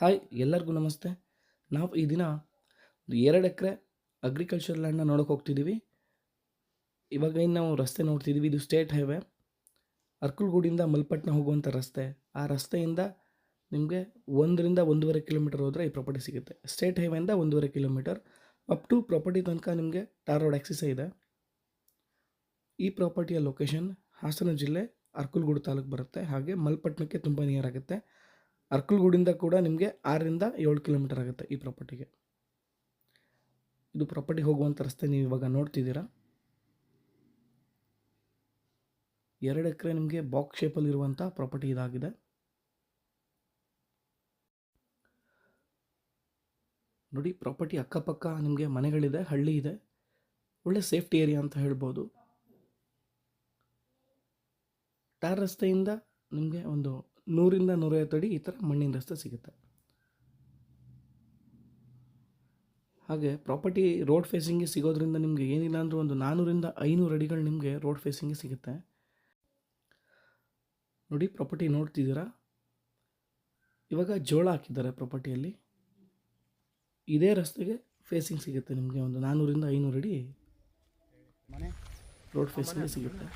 Hi, ಎಲ್ಲರಿಗೂ ನಮಸ್ತೆ. ನಾವು ಈ ದಿನ ಎರಡು ಎಕರೆ ಅಗ್ರಿಕಲ್ಚರ್ ಲ್ಯಾಂಡ್ನ ನೋಡೋಕೆ ಹೋಗ್ತಿದ್ದೀವಿ ಇವಾಗ ಏನು ನಾವು ರಸ್ತೆ ನೋಡ್ತಿದ್ದೀವಿ ಇದು ಸ್ಟೇಟ್ ಹೈವೇ ಅರ್ಕಲ್ಗೂಡಿಂದ ಮಲ್ಪಟ್ನ ಹೋಗುವಂಥ ರಸ್ತೆ. ಆ ರಸ್ತೆಯಿಂದ ನಿಮಗೆ ಒಂದರಿಂದ ಒಂದೂವರೆ ಕಿಲೋಮೀಟರ್ ಹೋದರೆ ಈ ಪ್ರಾಪರ್ಟಿ ಸಿಗುತ್ತೆ. ಸ್ಟೇಟ್ ಹೈವೇಯಿಂದ ಒಂದೂವರೆ ಕಿಲೋಮೀಟರ್ ಅಪ್ ಟು ಪ್ರಾಪರ್ಟಿ ತನಕ ನಿಮಗೆ ಟಾರ್ ರೋಡ್ ಆ್ಯಕ್ಸಿಸ್ ಇದೆ. ಈ ಪ್ರಾಪರ್ಟಿಯ ಲೊಕೇಶನ್ ಹಾಸನ ಜಿಲ್ಲೆ ಅರ್ಕಲ್ಗೂಡು ತಾಲೂಕು ಬರುತ್ತೆ. ಹಾಗೆ ಮಲ್ಪಟ್ನಕ್ಕೆ ತುಂಬ ನಿಯರ್ ಆಗುತ್ತೆ. ಅರ್ಕಲ್ಗೂಡಿಂದ ಕೂಡ ನಿಮಗೆ ಆರರಿಂದ ಏಳು ಕಿಲೋಮೀಟರ್ ಆಗುತ್ತೆ ಈ ಪ್ರಾಪರ್ಟಿಗೆ. ಇದು ಪ್ರಾಪರ್ಟಿ ಹೋಗುವಂಥ ರಸ್ತೆ ನೀವು ಇವಾಗ ನೋಡ್ತಿದ್ದೀರಾ. ಎರಡು ಎಕರೆ ನಿಮಗೆ ಬಾಕ್ಸ್ ಶೇಪಲ್ಲಿ ಇರುವಂಥ ಪ್ರಾಪರ್ಟಿ ಇದಾಗಿದೆ. ನೋಡಿ, ಪ್ರಾಪರ್ಟಿ ಅಕ್ಕಪಕ್ಕ ನಿಮಗೆ ಮನೆಗಳಿದೆ, ಹಳ್ಳಿ ಇದೆ. ಒಳ್ಳೆ ಸೇಫ್ಟಿ ಏರಿಯಾ ಅಂತ ಹೇಳ್ಬೋದು. ಟಾರ್ ರಸ್ತೆಯಿಂದ ನಿಮಗೆ ಒಂದು ನೂರಿಂದ ನೂರೈವತ್ತು ಅಡಿ ಈ ಥರ ಮಣ್ಣಿನ ರಸ್ತೆ ಸಿಗುತ್ತೆ. ಹಾಗೆ ಪ್ರಾಪರ್ಟಿ ರೋಡ್ ಫೇಸಿಂಗಿಗೆ ಸಿಗೋದ್ರಿಂದ ನಿಮಗೆ ಏನಿಲ್ಲ ಅಂದರೂ ಒಂದು ನಾನ್ನೂರಿಂದ ಐನೂರು ಅಡಿಗಳು ನಿಮಗೆ ರೋಡ್ ಫೇಸಿಂಗಿಗೆ ಸಿಗುತ್ತೆ. ನೋಡಿ ಪ್ರಾಪರ್ಟಿ ನೋಡ್ತಿದ್ದೀರಾ? ಇವಾಗ ಜೋಳ ಹಾಕಿದ್ದಾರೆ ಪ್ರಾಪರ್ಟಿಯಲ್ಲಿ ಇದೇ ರಸ್ತೆಗೆ ಫೇಸಿಂಗ್ ಸಿಗುತ್ತೆ ನಿಮಗೆ ಒಂದು ನಾನ್ನೂರಿಂದ ಐನೂರು ಅಡಿ ರೋಡ್ ಫೇಸಿಂಗ್ ಸಿಗುತ್ತೆ.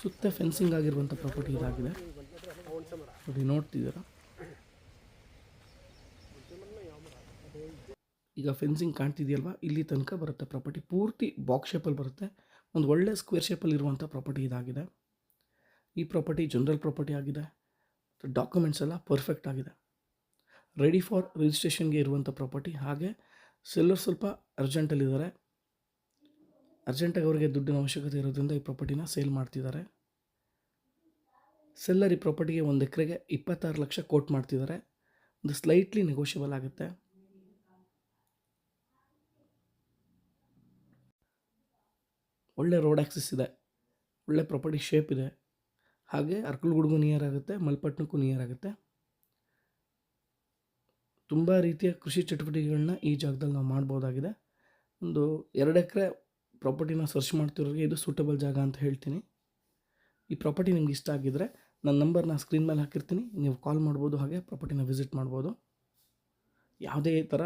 ಸುತ್ತ ಫೆನ್ಸಿಂಗ್ ಆಗಿರುವಂಥ ಪ್ರಾಪರ್ಟಿ ಇದಾಗಿದೆ. ನೋಡಿ, ನೋಡ್ತಿದ್ದೀರಾ? ಈಗ ಫೆನ್ಸಿಂಗ್ ಕಾಣ್ತಿದೆಯಲ್ವಾ? ಇಲ್ಲಿ ತನಕ ಬರುತ್ತೆ ಪ್ರಾಪರ್ಟಿ ಪೂರ್ತಿ ಬಾಕ್ಸ್ ಶೇಪಲ್ಲಿ ಬರುತ್ತೆ. ಒಂದು ಒಳ್ಳೆ ಸ್ಕ್ವೇರ್ ಶೇಪಲ್ಲಿ ಇರುವಂಥ ಪ್ರಾಪರ್ಟಿ ಇದಾಗಿದೆ. ಈ ಪ್ರಾಪರ್ಟಿ ಜನರಲ್ ಪ್ರಾಪರ್ಟಿ ಆಗಿದೆ. ಡಾಕ್ಯುಮೆಂಟ್ಸ್ ಎಲ್ಲ ಪರ್ಫೆಕ್ಟ್ ಆಗಿದೆ. ರೆಡಿ ಫಾರ್ ರಿಜಿಸ್ಟ್ರೇಷನ್ಗೆ ಇರುವಂಥ ಪ್ರಾಪರ್ಟಿ ಹಾಗೆ ಸೆಲ್ಲರ್ ಸ್ವಲ್ಪ ಅರ್ಜೆಂಟಲ್ಲಿದ್ದಾರೆ ಅರ್ಜೆಂಟಾಗಿ ಅವರಿಗೆ ದುಡ್ಡಿನ ಅವಶ್ಯಕತೆ ಇರೋದ್ರಿಂದ ಈ ಪ್ರಾಪರ್ಟಿನ ಸೇಲ್ ಮಾಡ್ತಿದ್ದಾರೆ. ಸೆಲ್ಲರ್ ಈ ಪ್ರಾಪರ್ಟಿಗೆ ಒಂದು ಎಕರೆಗೆ ಇಪ್ಪತ್ತಾರು ಲಕ್ಷ ಕೋಟ್ ಮಾಡ್ತಿದ್ದಾರೆ. ಒಂದು ಸ್ಲೈಟ್ಲಿ ನೆಗೋಷಿಯಬಲ್ ಆಗುತ್ತೆ. ಒಳ್ಳೆ ರೋಡ್ ಆಕ್ಸಿಸ್ ಇದೆ. ಒಳ್ಳೆ ಪ್ರಾಪರ್ಟಿ ಶೇಪ್ ಇದೆ. ಹಾಗೆ ಅರ್ಕಲ್ಗುಡ್ಗೂ ನಿಯರ್ ಆಗುತ್ತೆ ಮಲ್ಪಟ್ನಕ್ಕೂ ನಿಯರ್ ಆಗುತ್ತೆ. ತುಂಬ ರೀತಿಯ ಕೃಷಿ ಚಟುವಟಿಕೆಗಳನ್ನ ಈ ಜಾಗದಲ್ಲಿ ನಾವು ಮಾಡ್ಬೋದಾಗಿದೆ. ಒಂದು ಎರಡು ಎಕರೆ ಪ್ರಾಪರ್ಟಿನ ಸರ್ಚ್ ಮಾಡ್ತಿರೋರಿಗೆ ಇದು ಸೂಟಬಲ್ ಜಾಗ ಅಂತ ಹೇಳ್ತೀನಿ. ಈ ಪ್ರಾಪರ್ಟಿ ನಿಮ್ಗೆ ಇಷ್ಟ ಆಗಿದ್ದರೆ ನನ್ನ ನಂಬರ್ನ ಸ್ಕ್ರೀನ್ ಮೇಲೆ ಹಾಕಿರ್ತೀನಿ. ನೀವು ಕಾಲ್ ಮಾಡ್ಬೋದು ಹಾಗೆ ಪ್ರಾಪರ್ಟಿನ ವಿಸಿಟ್ ಮಾಡ್ಬೋದು. ಯಾವುದೇ ಥರ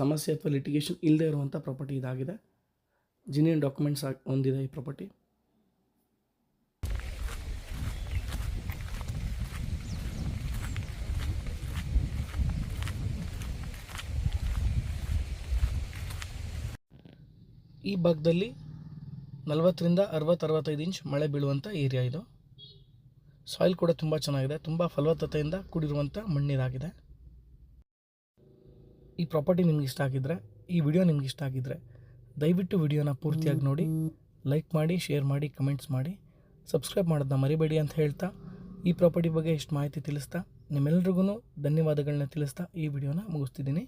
ಸಮಸ್ಯೆ ಅಥವಾ ಲಿಟಿಗೇಷನ್ ಇಲ್ಲದೆ ಇರುವಂಥ ಪ್ರಾಪರ್ಟಿ ಇದಾಗಿದೆ. ಜಿನಿಯನ್ ಡಾಕ್ಯುಮೆಂಟ್ಸ್ ಆಗಿ ಹೊಂದಿದೆ ಈ ಪ್ರಾಪರ್ಟಿ ಈ ಭಾಗದಲ್ಲಿ ನಲವತ್ತರಿಂದ ಅರವತ್ತು ಅರವತ್ತೈದು ಇಂಚ್ ಮಳೆ ಬೀಳುವಂಥ ಏರಿಯಾ ಇದು. ಸಾಯಿಲ್ ಕೂಡ ತುಂಬ ಚೆನ್ನಾಗಿದೆ. ತುಂಬ ಫಲವತ್ತತೆಯಿಂದ ಕೂಡಿರುವಂಥ ಮಣ್ಣಿದಾಗಿದೆ. ಈ ಪ್ರಾಪರ್ಟಿ ನಿಮ್ಗೆ ಇಷ್ಟ ಆಗಿದ್ದರೆ ಈ ವಿಡಿಯೋ ನಿಮ್ಗೆ ಇಷ್ಟ ಆಗಿದ್ದರೆ ದಯವಿಟ್ಟು ವಿಡಿಯೋನ ಪೂರ್ತಿಯಾಗಿ ನೋಡಿ ಲೈಕ್ ಮಾಡಿ ಶೇರ್ ಮಾಡಿ ಕಮೆಂಟ್ಸ್ ಮಾಡಿ. ಸಬ್ಸ್ಕ್ರೈಬ್ ಮಾಡೋದನ್ನ ಮರಿಬೇಡಿ ಅಂತ ಹೇಳ್ತಾ, ಈ ಪ್ರಾಪರ್ಟಿ ಬಗ್ಗೆ ಎಷ್ಟು ಮಾಹಿತಿ ತಿಳಿಸ್ತಾ ನಿಮ್ಮೆಲ್ರಿಗೂ ಧನ್ಯವಾದಗಳನ್ನ ತಿಳಿಸ್ತಾ ಈ ವಿಡಿಯೋನ ಮುಗಿಸ್ತಿದ್ದೀನಿ.